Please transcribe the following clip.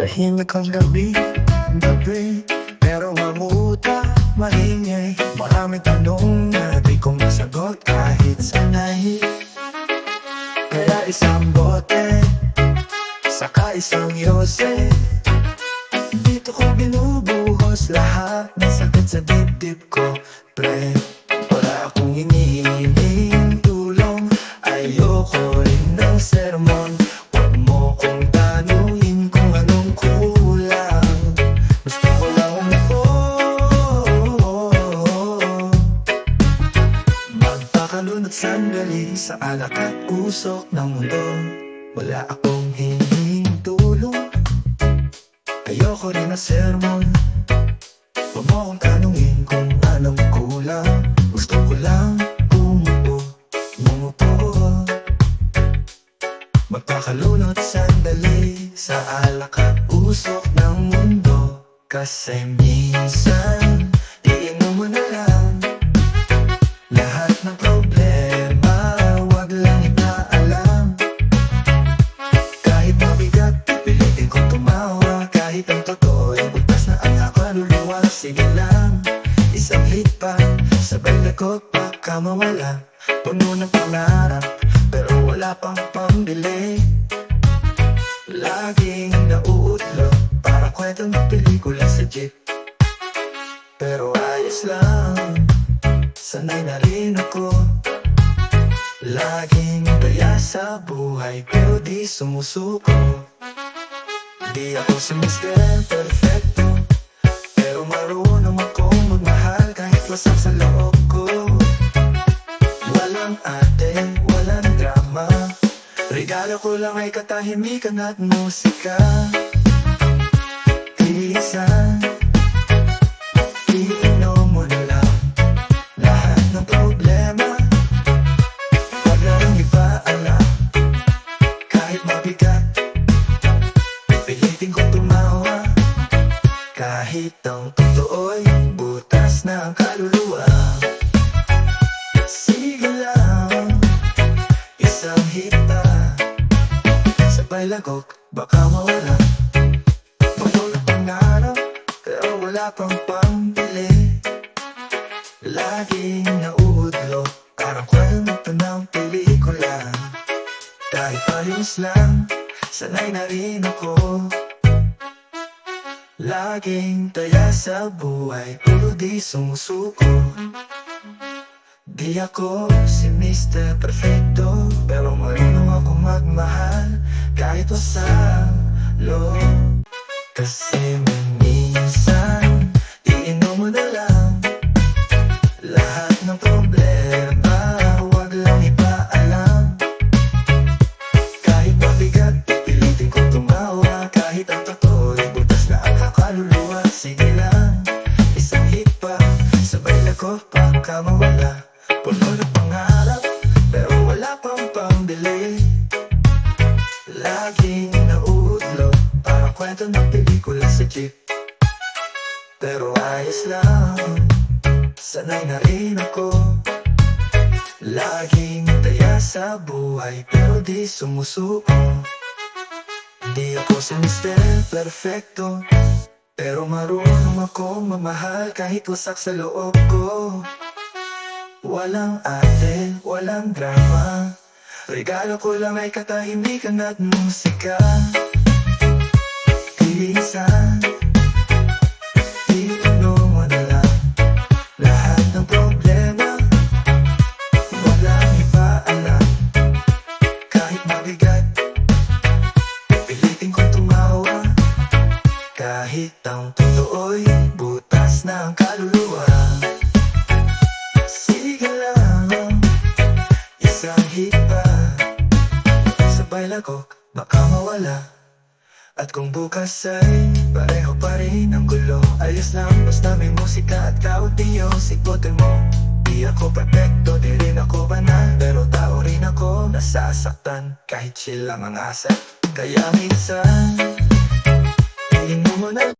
Tahimik ang gabi, gabi Pero mamuta, maingay. Maraming tanong na di ko masagot kahit sanay. Kaya isang bote, saka isang yose. Dito ko binubuhos lahat ng sakit sa dibdib ko Pre, Magpakalunod sandali sa alak at usok ng mundo Wala akong hinging tulong. Ayoko rin na sermon. Huwag mo akong tanungin kung anong kulang. Gusto ko lang umupo, umupo Magpakalunod sandali sa alak at usok ng mundo. Kasi minsan, Sabay lakot baka mawala. Puno ng pangarap, pero wala pang pambili. Laging nauudlo Para kwento ng pelikula sa jeep. Pero ayos lang Sanay na rin ako. Laging daya sa buhay Pero di sumusuko. Di ako si Mr. Perfecto sa loob ko Walang walang drama. Regalo ko lang katahimikan at musika. Tilisan Iinom mo na lang. Lahat problema Huwag na Kahit mabigat Pilitin kong tumawa. Kahit ang totoo'y butas na Sabay lagok, baka mawala. Puno ng pangarap Pero wala pang pambili. Laging nauudlo Parang kwento ng pelikula. Kahit ayos lang Sanay na rin ako. Laging taya sa buhay Pero di sumusuko. Di ako si Mr. Perfecto Pero marunong ako magmahal Kahit wasang loob. Kasi minsan Iinom mo na lang. Lahat ng problema Huwag lang ipaalam. Kahit mabigat Pilitin kong tumawa. Kahit ang totoo'y butas na ang kaluluwa Sige lang Isang hit pa. Sabay lako baka mawala. Puno ng pangarap Sanay na rin ako. Laging taya sa buhay Pero di sumusuko. Di ako si Mr. Perfecto. Pero marunong ako mamahal Kahit wasak sa loob ko. Walang ate, walang drama. Regalo ko lang ay katahimikan at musika. Tilisan Kahit mabigat Pilitin kong tumawa. Kahit ang totoo'y butas ang kaluluwa. Sige lang Isang hipa Sabay lagok Baka mawala. At kung bukas ay Pareho pa rin ang gulo Ayos lang basta may musika At kaunti yung sigote mo. Di ako perfecto Di rin ako banal Pero tao rin ako Nasasaktan Kahit chill lang ang asset Kaya minsan Tingin mo na